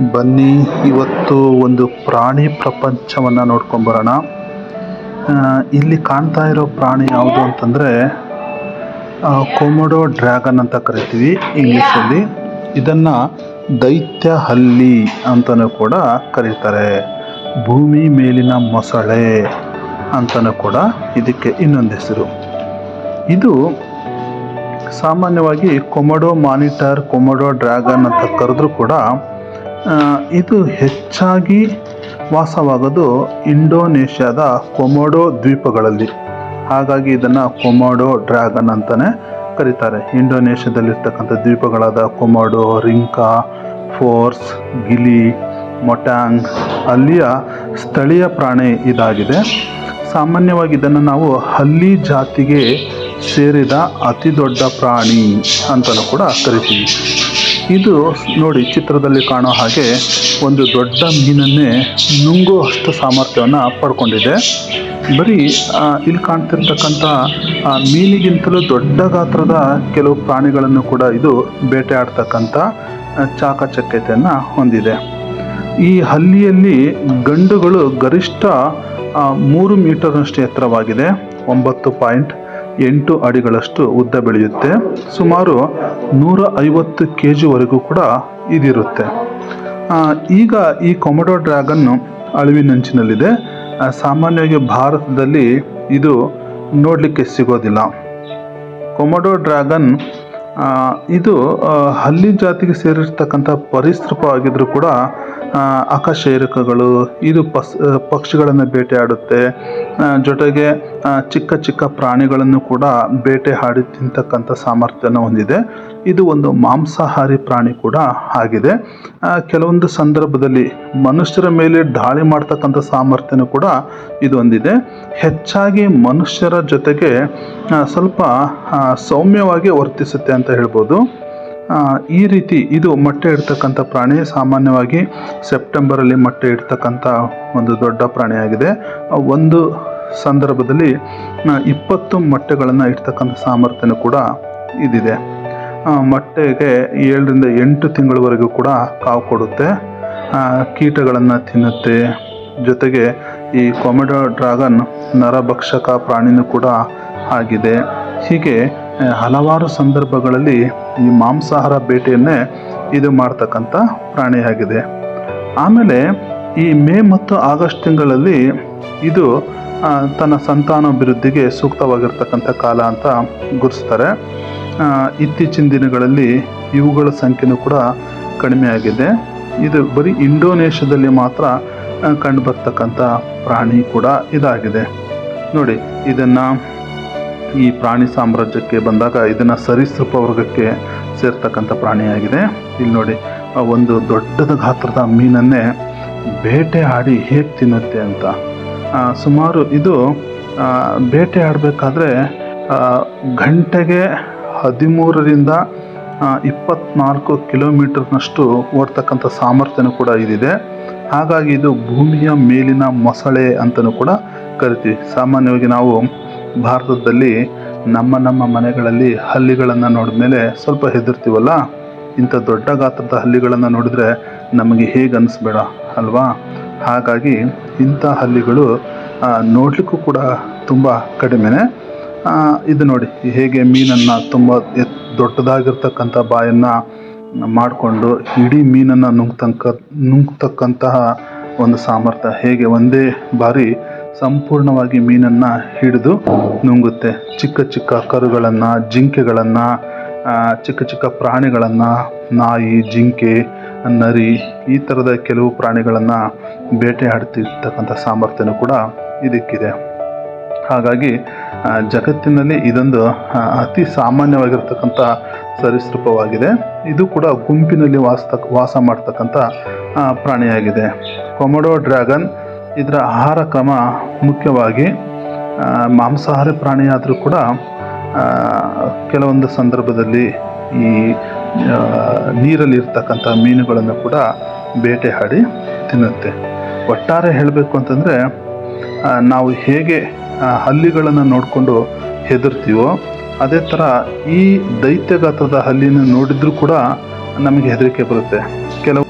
ಬನ್ನಿ, ಇವತ್ತು ಒಂದು ಪ್ರಾಣಿ ಪ್ರಪಂಚವನ್ನು ನೋಡ್ಕೊಂಬರೋಣ. ಬರೋಣ ಇಲ್ಲಿ ಕಾಣ್ತಾ ಇರೋ ಪ್ರಾಣಿ ಯಾವುದು ಅಂತಂದರೆ ಕೊಮೊಡೋ ಡ್ರ್ಯಾಗನ್ ಅಂತ ಕರಿತೀವಿ ಇಂಗ್ಲೀಷಲ್ಲಿ. ಇದನ್ನು ದೈತ್ಯ ಹಲ್ಲಿ ಅಂತಲೂ ಕೂಡ ಕರೀತಾರೆ. ಭೂಮಿ ಮೇಲಿನ ಮೊಸಳೆ ಅಂತಲೂ ಕೂಡ ಇದಕ್ಕೆ ಇನ್ನೊಂದು ಹೆಸರು. ಇದು ಸಾಮಾನ್ಯವಾಗಿ ಕೊಮೊಡೋ ಮಾನಿಟರ್, ಕೊಮೊಡೋ ಡ್ರ್ಯಾಗನ್ ಅಂತ ಕರೆದ್ರೂ ಕೂಡ ಇದು ಹೆಚ್ಚಾಗಿ ವಾಸವಾಗೋದು ಇಂಡೋನೇಷ್ಯಾದ ಕೊಮೊಡೋ ದ್ವೀಪಗಳಲ್ಲಿ. ಹಾಗಾಗಿ ಇದನ್ನು ಕೊಮೊಡೋ ಡ್ರ್ಯಾಗನ್ ಅಂತಲೇ ಕರೀತಾರೆ. ಇಂಡೋನೇಷ್ಯಾದಲ್ಲಿರ್ತಕ್ಕಂಥ ದ್ವೀಪಗಳಾದ ಕೊಮೊಡೋ, ರಿಂಕಾ, ಫೋರ್ಸ್, ಗಿಲಿ, ಮೊಟ್ಯಾಂಗ್ ಅಲ್ಲಿಯ ಸ್ಥಳೀಯ ಪ್ರಾಣಿ ಇದಾಗಿದೆ. ಸಾಮಾನ್ಯವಾಗಿ ಇದನ್ನು ನಾವು ಹಲ್ಲಿ ಜಾತಿಗೆ ಸೇರಿದ ಅತಿ ದೊಡ್ಡ ಪ್ರಾಣಿ ಅಂತಲೂ ಕೂಡ ಕರಿತೀವಿ. ಇದು ನೋಡಿ ಚಿತ್ರದಲ್ಲಿ ಕಾಣೋ ಹಾಗೆ ಒಂದು ದೊಡ್ಡ ಮೀನನ್ನೇ ನುಂಗುವಷ್ಟು ಸಾಮರ್ಥ್ಯವನ್ನು ಪಡ್ಕೊಂಡಿದೆ. ಬರೀ ಇಲ್ಲಿ ಕಾಣ್ತಿರ್ತಕ್ಕಂಥ ಮೀನಿಗಿಂತಲೂ ದೊಡ್ಡ ಗಾತ್ರದ ಕೆಲವು ಪ್ರಾಣಿಗಳನ್ನು ಕೂಡ ಇದು ಬೇಟೆಯಾಡ್ತಕ್ಕಂಥ ಚಾಕಚಕ್ಯತೆಯನ್ನು ಹೊಂದಿದೆ. ಈ ಹಲ್ಲಿಯಲ್ಲಿ ಗಂಡುಗಳು ಗರಿಷ್ಠ ಮೂರು ಮೀಟರ್ನಷ್ಟು ಎತ್ತರವಾಗಿದೆ. ಒಂಬತ್ತು ಪಾಯಿಂಟ್ ಎಂಟು ಅಡಿಗಳಷ್ಟು ಉದ್ದ ಬೆಳೆಯುತ್ತೆ. ಸುಮಾರು ನೂರ ಐವತ್ತು ಕೆ ಜಿವರೆಗೂ ಕೂಡ ಇದಿರುತ್ತೆ. ಈಗ ಈ ಕೊಮೊಡೋ ಡ್ರ್ಯಾಗನ್ನು ಅಳಿವಿನಂಚಿನಲ್ಲಿದೆ. ಸಾಮಾನ್ಯವಾಗಿ ಭಾರತದಲ್ಲಿ ಇದು ನೋಡಲಿಕ್ಕೆ ಸಿಗೋದಿಲ್ಲ. ಕೊಮೊಡೋ ಡ್ರ್ಯಾಗನ್ ಇದು ಹಲ್ಲಿ ಜಾತಿಗೆ ಸೇರಿರ್ತಕ್ಕಂಥ ಪರಿಸೃಪವಾಗಿದ್ದರೂ ಕೂಡ ಅಕಶೇರುಕಗಳು, ಇದು ಪಸ್ ಪಕ್ಷಿಗಳನ್ನು ಬೇಟೆಯಾಡುತ್ತೆ. ಜೊತೆಗೆ ಚಿಕ್ಕ ಚಿಕ್ಕ ಪ್ರಾಣಿಗಳನ್ನು ಕೂಡ ಬೇಟೆ ಹಾಡಿ ತಿಂತಕ್ಕಂಥ ಸಾಮರ್ಥ್ಯನ ಹೊಂದಿದೆ. ಇದು ಒಂದು ಮಾಂಸಾಹಾರಿ ಪ್ರಾಣಿ ಕೂಡ ಆಗಿದೆ. ಕೆಲವೊಂದು ಸಂದರ್ಭದಲ್ಲಿ ಮನುಷ್ಯರ ಮೇಲೆ ದಾಳಿ ಮಾಡ್ತಕ್ಕಂಥ ಸಾಮರ್ಥ್ಯನೂ ಕೂಡ ಇದು ಹೊಂದಿದೆ. ಹೆಚ್ಚಾಗಿ ಮನುಷ್ಯರ ಜೊತೆಗೆ ಸ್ವಲ್ಪ ಸೌಮ್ಯವಾಗಿ ವರ್ತಿಸುತ್ತೆ ಅಂತ ಹೇಳ್ಬೋದು. ಈ ರೀತಿ ಇದು ಮೊಟ್ಟೆ ಇಡ್ತಕ್ಕಂಥ ಪ್ರಾಣಿ, ಸಾಮಾನ್ಯವಾಗಿ ಸೆಪ್ಟೆಂಬರಲ್ಲಿ ಮೊಟ್ಟೆ ಇಡ್ತಕ್ಕಂಥ ಒಂದು ದೊಡ್ಡ ಪ್ರಾಣಿಯಾಗಿದೆ. ಒಂದು ಸಂದರ್ಭದಲ್ಲಿ ಇಪ್ಪತ್ತು ಮೊಟ್ಟೆಗಳನ್ನು ಇಡ್ತಕ್ಕಂಥ ಸಾಮರ್ಥ್ಯನೂ ಕೂಡ ಇದಿದೆ. ಮೊಟ್ಟೆಗೆ ಏಳರಿಂದ ಎಂಟು ತಿಂಗಳವರೆಗೂ ಕೂಡ ಕಾವು ಕೊಡುತ್ತೆ. ಕೀಟಗಳನ್ನು ತಿನ್ನುತ್ತೆ. ಜೊತೆಗೆ ಈ ಕೊಮೆಡೋ ಡ್ರಾಗನ್ ನರಭಕ್ಷಕ ಪ್ರಾಣಿನೂ ಕೂಡ ಆಗಿದೆ. ಹೀಗೆ ಹಲವಾರು ಸಂದರ್ಭಗಳಲ್ಲಿ ಈ ಮಾಂಸಾಹಾರ ಬೇಟೆಯನ್ನೇ ಇದು ಮಾಡ್ತಕ್ಕಂಥ ಪ್ರಾಣಿಯಾಗಿದೆ. ಆಮೇಲೆ ಈ ಮೇ ಮತ್ತು ಆಗಸ್ಟ್ ತಿಂಗಳಲ್ಲಿ ಇದು ತನ್ನ ಸಂತಾನಾಭಿವೃದ್ಧಿಗೆ ಸೂಕ್ತವಾಗಿರ್ತಕ್ಕಂಥ ಕಾಲ ಅಂತ ಗುರುಸ್ತಾರೆ ಇತ್ತೀಚಿನ ದಿನಗಳಲ್ಲಿ ಇವುಗಳ ಸಂಖ್ಯೆನೂ ಕೂಡ ಕಡಿಮೆಯಾಗಿದೆ. ಇದು ಬರೀ ಇಂಡೋನೇಷ್ಯಾದಲ್ಲಿ ಮಾತ್ರ ಕಂಡು ಕಂಡುಬರ್ತಕ್ಕಂಥ ಪ್ರಾಣಿ ಕೂಡ ಇದಾಗಿದೆ. ನೋಡಿ, ಇದನ್ನು ಈ ಪ್ರಾಣಿ ಸಾಮ್ರಾಜ್ಯಕ್ಕೆ ಬಂದಾಗ ಇದನ್ನು ಸರೀಸೃಪ ವರ್ಗಕ್ಕೆ ಸೇರ್ತಕ್ಕಂಥ ಪ್ರಾಣಿಯಾಗಿದೆ. ಇಲ್ಲಿ ನೋಡಿ ಒಂದು ದೊಡ್ಡದ ಗಾತ್ರದ ಮೀನನ್ನೇ ಬೇಟೆ ಆಡಿ ಹೇಗೆ ತಿನ್ನುತ್ತೆ ಅಂತ. ಸುಮಾರು ಇದು ಬೇಟೆ ಆಡಬೇಕಾದ್ರೆ ಗಂಟೆಗೆ ಹದಿಮೂರರಿಂದ ಇಪ್ಪತ್ನಾಲ್ಕು ಕಿಲೋಮೀಟರ್ನಷ್ಟು ಓಡ್ತಕ್ಕಂಥ ಸಾಮರ್ಥ್ಯನೂ ಕೂಡ ಇದಿದೆ. ಹಾಗಾಗಿ ಇದು ಭೂಮಿಯ ಮೇಲಿನ ಮೊಸಳೆ ಅಂತಲೂ ಕೂಡ ಕರಿತೀವಿ. ಸಾಮಾನ್ಯವಾಗಿ ನಾವು ಭಾರತದಲ್ಲಿ ನಮ್ಮ ನಮ್ಮ ಮನೆಗಳಲ್ಲಿ ಹಲ್ಲಿಗಳನ್ನು ನೋಡಿದ ಮೇಲೆ ಸ್ವಲ್ಪ ಹೆದರ್ತೀವಲ್ಲ? ಇಂಥ ದೊಡ್ಡ ಗಾತ್ರದ ಹಲ್ಲಿಗಳನ್ನು ನೋಡಿದರೆ ನಮಗೆ ಹೇಗೆ ಅನಿಸ್ಬೇಡ ಅಲ್ವಾ? ಹಾಗಾಗಿ ಇಂಥ ಹಲ್ಲಿಗಳು ನೋಡಲಿಕ್ಕೂ ಕೂಡ ತುಂಬ ಕಡಿಮೆನೆ. ಇದು ನೋಡಿ, ಹೇಗೆ ಮೀನನ್ನು ತುಂಬ ಎತ್ ದೊಡ್ಡದಾಗಿರ್ತಕ್ಕಂಥ ಬಾಯನ್ನು ಮಾಡಿಕೊಂಡು ಇಡೀ ಮೀನನ್ನು ನುಂಗ್ತಂಕ, ನುಂಗ್ತಕ್ಕಂತಹ ಒಂದು ಸಾಮರ್ಥ್ಯ, ಹೇಗೆ ಒಂದೇ ಬಾರಿ ಸಂಪೂರ್ಣವಾಗಿ ಮೀನನ್ನು ಹಿಡಿದು ನುಂಗುತ್ತೆ. ಚಿಕ್ಕ ಚಿಕ್ಕ ಕರುಗಳನ್ನು, ಜಿಂಕೆಗಳನ್ನು ಚಿಕ್ಕ ಚಿಕ್ಕ ಪ್ರಾಣಿಗಳನ್ನು, ನಾಯಿ, ಜಿಂಕೆ, ನರಿ, ಈ ಥರದ ಕೆಲವು ಪ್ರಾಣಿಗಳನ್ನು ಬೇಟೆಯಾಡ್ತಿರ್ತಕ್ಕಂಥ ಸಾಮರ್ಥ್ಯನೂ ಕೂಡ ಇದಕ್ಕಿದೆ. ಹಾಗಾಗಿ ಜಗತ್ತಿನಲ್ಲಿ ಇದೊಂದು ಅತಿ ಸಾಮಾನ್ಯವಾಗಿರ್ತಕ್ಕಂಥ ಸರೀಸೃಪವಾಗಿದೆ. ಇದು ಕೂಡ ಗುಂಪಿನಲ್ಲಿ ವಾಸ ವಾಸ ಮಾಡ್ತಕ್ಕಂಥ ಪ್ರಾಣಿಯಾಗಿದೆ. ಕೊಮೊಡೋ ಡ್ರ್ಯಾಗನ್ ಇದರ ಆಹಾರ ಕ್ರಮ ಮುಖ್ಯವಾಗಿ ಮಾಂಸಾಹಾರಿ ಪ್ರಾಣಿಯಾದರೂ ಕೂಡ ಕೆಲವೊಂದು ಸಂದರ್ಭದಲ್ಲಿ ಈ ನೀರಲ್ಲಿರ್ತಕ್ಕಂಥ ಮೀನುಗಳನ್ನು ಕೂಡ ಬೇಟೆಯಾಡಿ ತಿನ್ನುತ್ತೆ. ಒಟ್ಟಾರೆ ಹೇಳಬೇಕು ಅಂತಂದರೆ ನಾವು ಹೇಗೆ ಹಲ್ಲಿಗಳನ್ನು ನೋಡಿಕೊಂಡು ಹೆದರ್ತೀವೋ, ಅದೇ ಥರ ಈ ದೈತ್ಯಗಾತ್ರದ ಹಲ್ಲಿನ ನೋಡಿದ್ರೂ ಕೂಡ ನಮಗೆ ಹೆದರಿಕೆ ಬರುತ್ತೆ. ಕೆಲವು